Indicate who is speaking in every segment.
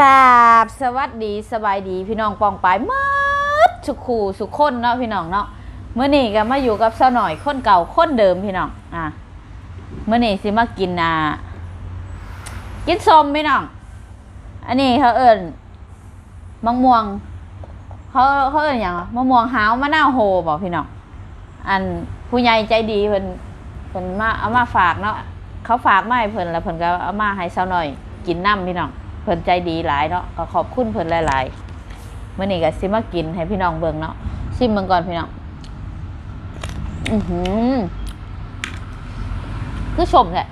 Speaker 1: ราบสวัสดีสบายดีพี่น้องปองปายมืดสุขูสุขคนเนาะพี่น้องเนาะเมื่อนี้ก็มาอยู่กับสาหน่อยคนเก่าคนเดิมพี่น้องอะเมื่อนี้สิมากินอ่ากินส้มพี่น้อง อันนี้เขาเอิญมะม่วงเขาเขาเอิญอย่างมะม่วงหาวมะนาวโฮบอกพี่น้องอันผู้ใหญ่ใจดีเพิ่นเพิ่นมาเอามาฝากเนาะเขาฝากมาให้เพิ่นแล้วเพิ่นก็เอามาให้สาหน่อย กินน้ำพี่น้อง เพิ่นใจดีหลายเนาะก็ขอบคุณเพิ่นหลายๆมื่อนี้ก็สิมากินให้พี่น้องเบิ่งเนาะชิมเบิ่งก่อนพี่น้องอือหือคือชมแหละ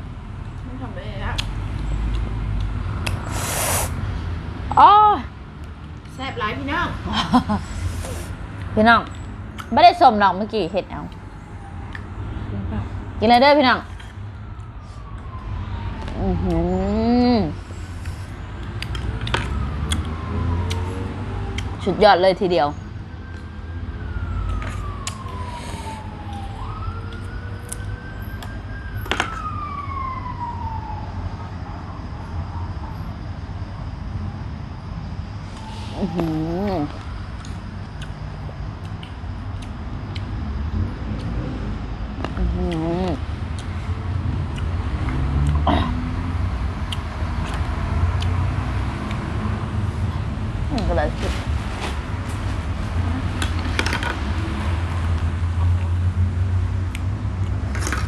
Speaker 2: ไม่ทำได้แล้ว
Speaker 1: อ๋อ
Speaker 2: แซ่บหลายพี่น้อง
Speaker 1: พี่น้องไม่ได้ชมหรอกเมื่อกี้เห็ดเอากินเลยเด้อพี่น้อง อือหือ สุดยอดเลยทีเดียว อื้อหือมก็เลยคิด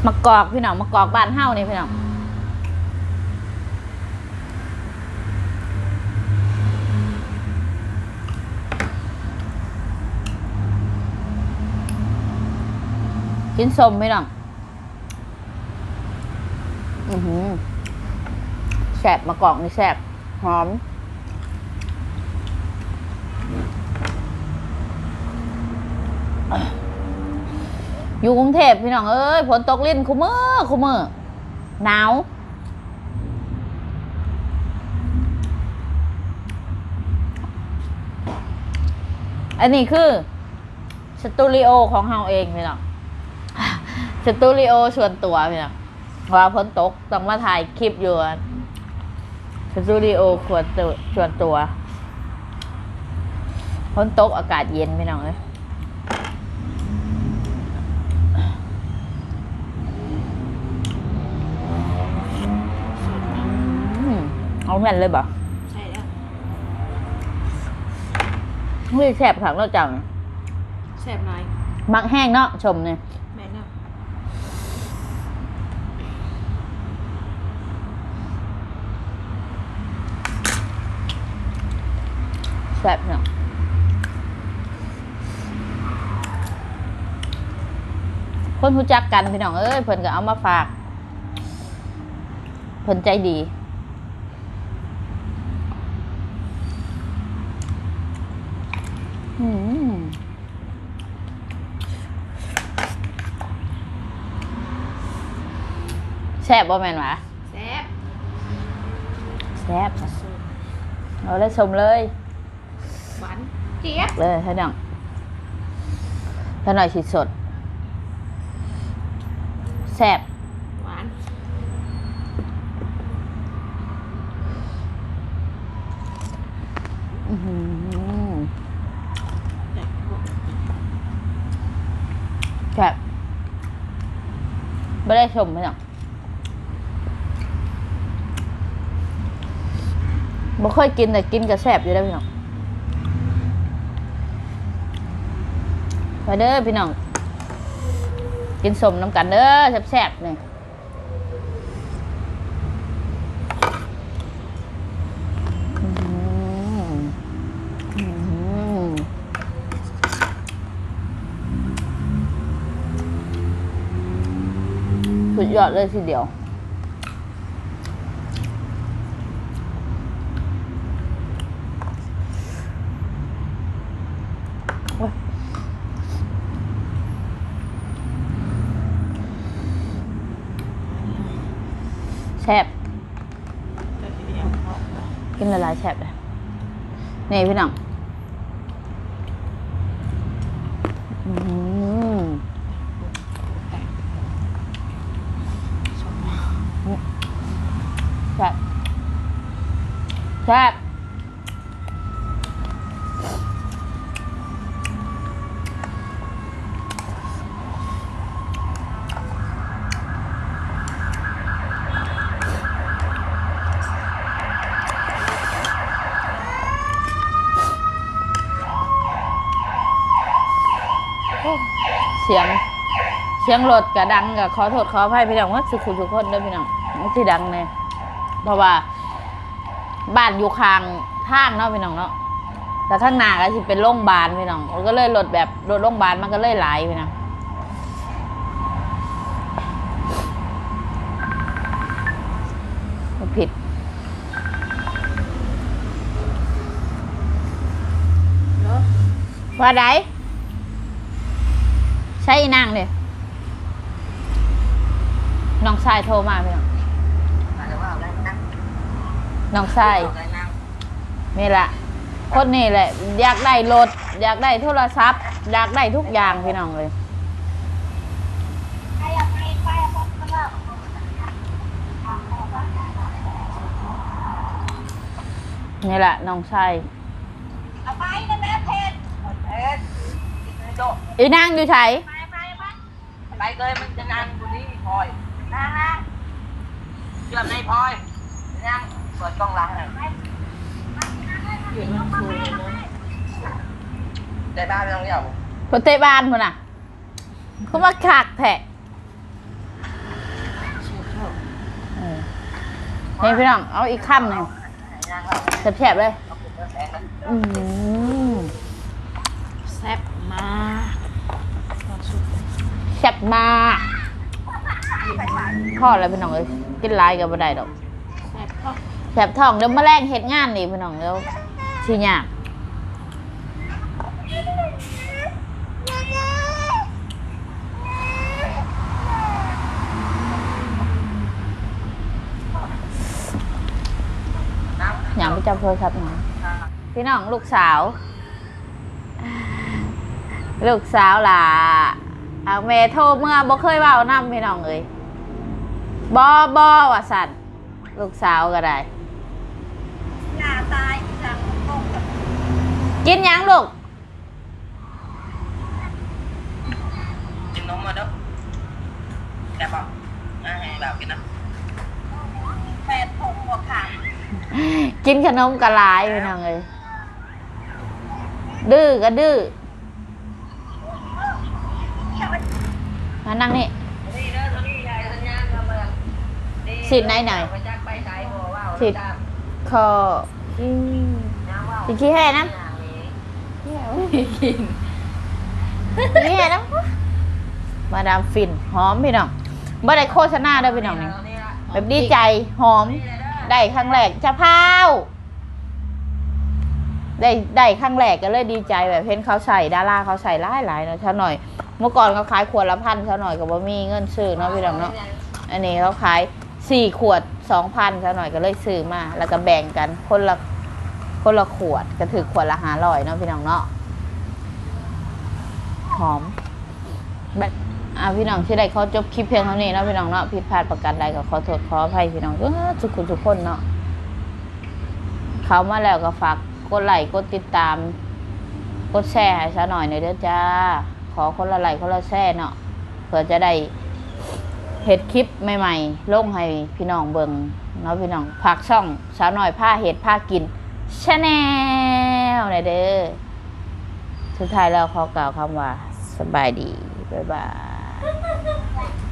Speaker 1: มะ กอกพี่น้องมะกอกบ้านเฮ้านี่พี่น้องกินสมพี่น้องอือหือแสบมะกอกนี่แสบหอม อยู่กรุงเทพพี่น้องเอ้ยฝนตกลิ้นคุมือคุมือหนาวอันนี้คือสตูดิโอของเฮาเองพี่น้องสตูดิโอส่วนตัวพี่น้องว่าฝนตกต้องมาถ่ายคลิปอยู่สตูดิโอควรตัวส่วนตัวฝนตกอากาศเย็นพี่น้องเลย เอาแม่นเลยบ่
Speaker 2: ใช่แล้ว
Speaker 1: เฮ้ยแซ่บขังเราจัง
Speaker 2: แซ่บหลาย
Speaker 1: มักแห้งเนาะชมเนี่ย
Speaker 2: แม่นอะ
Speaker 1: แซ่บเนาะคนรู้จักกันพี่น้องเอ้ยเพิ่นก็เอามาฝาก เพิ่นใจดี อืม แซ่บบ่แม่นหวะ
Speaker 2: แซ่บ
Speaker 1: แซ่บเอาเลยชมเลย
Speaker 2: หวานเจี๊ยบ
Speaker 1: เลยให้ดังถ้าหน่อยฉีดสดแซ่บ
Speaker 2: หวาน
Speaker 1: อื้อหือ
Speaker 2: แซ่บ
Speaker 1: แซ่บ ไม่ได้ชมไหมหรอกบ่ค่อยกินแต่กินกับแซ่บอยู่ได้พี่น้องไปเด้อพี่น้อง กินสมน้ำกันเด้อแซ่บๆนี่ ยอดเลยทีเดียวโอ้ยแซ่บ
Speaker 2: แต่ทีเดียวพอ
Speaker 1: กินละลายแซ่บเลยนี่พี่น้อง แซ่บเสียงเสียงรถกระดังกับขอโทษขออภัยพี่น้องว่าสุขุสุขคนด้วยพี่น้องไม่ใช่ดังเลยเพราะว่า บ้านอยู่ข้างทางเนาะพี่น้องเนาะแต่ข้างหน้าก็สิเป็นโรงพยาบาลพี่น้องมันก็เลยรถแบบรถโรงพยาบาลมันก็เลยหลายพี่น้องผิดว่าไดใช่นางเลยน้องชายโทรมาพี่น้อง น้องชายนี่แหละคนนี้แหละ อยากได้รถอยากได้โทรศัพท์ อยากได้ทุกอย่างพี่น้องเลยนี่แหละน้องชาย
Speaker 3: ไปนะแม่เพชรเพชรโด
Speaker 1: อีนางอยู่ไส
Speaker 3: ไปไปไปไปเลยมันจะนั่งบุรีพลอยนั่งนะเชื่อมในพลอยนั่ง เปิดกล้องหลังหน่อย
Speaker 2: อยู่มันคูเลยเนาะ
Speaker 3: ได้บ้านไม่ต้องเรียก
Speaker 1: พนเตะบ้านพุ่นน่ะ เขามาคักแทะ
Speaker 2: เชื่อเข้า
Speaker 1: เออนี่พี่น้องเอาอีกคำหนึ่ง
Speaker 3: นั่งแล้ว
Speaker 1: แฉบๆเลย
Speaker 3: เอาผมแสงนะ
Speaker 1: อืม
Speaker 2: แซ่บมากความสุข
Speaker 1: แซ่บมากพ่ออะไรพี่น้องเอ้ยกินหลายกับบ่ได้ดอก
Speaker 2: แซ่บเข้า
Speaker 1: แสบท้องเดี๋ยวมาแรงเฮ็ดงานนี่พี่น้องเดี๋ยวสิยากอยากไปจับโทรศัพท์หน่อยพี่น้องลูกสาว ลูกสาวล่ะเอาแม่โทรเมื่อบ่เคยเว้านำพี่น้องเอ้ยบ่บ่ว่าสั่นลูกสาวก็ได้
Speaker 3: หน้าตายจังตรงกับ
Speaker 1: กินหยังลูก
Speaker 3: กินนมมาเด้อแต่บอกอ่าให้แบบกินนะแปดหกหัวขา
Speaker 1: กินขนมกะลายพี่น้องเอ้ยดื้อก็ดื้อ มานั่งนี่
Speaker 3: นี่เด้อตัวนี้ใหญ่สัญญาณมาเมือง
Speaker 1: สิทธิ์ไหนหน่อย
Speaker 3: ไปจักไปใช้หัวว่าว
Speaker 1: สิทธิ์คออืม
Speaker 3: น้ำว่าว
Speaker 1: สิขี้แห่นะ
Speaker 2: ไม่กิน
Speaker 1: สิขี้แห่นะมาดามฟินหอมพี่น้องบ่ได้โฆษณาเด้อพี่น้องนี่แบบดีใจหอม ได้ครั้งแรกจะพาวได้ได้ครั้งแรกก็เลยดีใจแบบเห็นเขาใส่ดาราเขาใส่หลายหลายเนาะชาหน่อย เมื่อก่อนเขาขายขวดละพันชาหน่อยก็บ่มีเงินซื้อเนาะพี่น้องเนาะอันนี้เขาขายสี่ขวดสองพันชาหน่อยก็เลยซื้อมา แล้วก็แบ่งกันคนละ คนละขวดก็ถือขวดละหาร้อยเนาะพี่น้องเนาะหอมแบบอ่าพี่น้องที่ใดเขาจบคลิปเพียงเท่านี้เนาะพี่น้องเนาะผิดพลาดประการใดก็ขอโทษขออภัยพี่น้องเออทุกคนทุกคนเนาะเขามาแล้วก็ฝากกดไลค์กดติดตาม กดแชร์ให้ซะหน่อยหน่อยเด้อจ้า ขอคนละไลค์คนละแชร์เนาะเพื่อจะได้เห็ดคลิปใหม่ๆลงให้พี่น้องเบิงเนาะพี่น้องฝากช่องสาวหน่อยผ้าเห็ดผ้ากิน ชาแนลหน่อยเด้อสุดท้ายแล้วขอกล่าวคำว่าสบายดี บ๊ายบาย